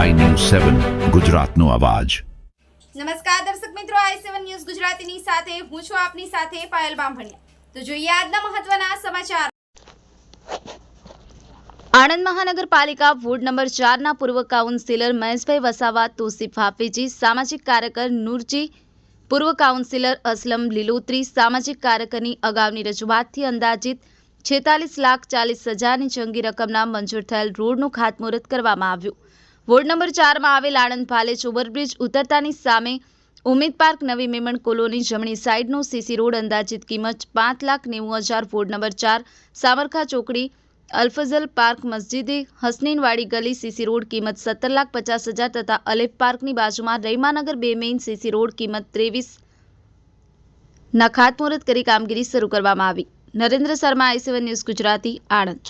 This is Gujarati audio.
સેવન ગુજરાતનો અવાજ. નમસ્કાર દર્શક મિત્રો આઈ સેવન ન્યૂઝ ગુજરાતીની સાથે હું છું આપની સાથે પાયલ બામભણિયા. તો જોઈએ આજના મહત્વના સમાચાર. આણંદ મહાનગરપાલિકા વોર્ડ નંબર ચારના પૂર્વ કાઉન્સિલર મહેશભાઈ વસાવા તોસીફ હાફીજી સામાજિક કાર્યકર નૂરજી પૂર્વ કાઉન્સિલર અસલમ લીલોત્રી સામાજિક કાર્યકરની અગાઉની રજૂઆતથી અંદાજિત છેતાલીસ લાખ ચાલીસ હજારની જંગી રકમના મંજૂર થયેલ રોડનું ખાતમુહૂર્ત કરવામાં આવ્યું. વોર્ડ નંબર ચારમાં આવેલ આણંદ પાલેજ ઓવરબ્રિજ ઉતરતાની સામે ઉમેદ પાર્ક નવી મેમણ કોલોની જમણી સાઈડનો સીસી રોડ અંદાજિત કિંમત પાંચ લાખ નેવું હજાર વોર્ડ નંબર ચાર સામરખા ચોકડી અલ્ફઝલ પાર્ક મસ્જિદે હસનીનવાડી ગલી સીસી રોડ કિંમત સત્તર લાખ પચાસ હજાર તથા અલેફ પાર્કની બાજુમાં રહીમાનગર બે મેઇન સીસી રોડ કિંમત ત્રેવીસ ના ખાતમુહૂર્ત કરી કામગીરી શરૂ કરવામાં આવી. Narendra Sharma I seven news Gujarati, Anand.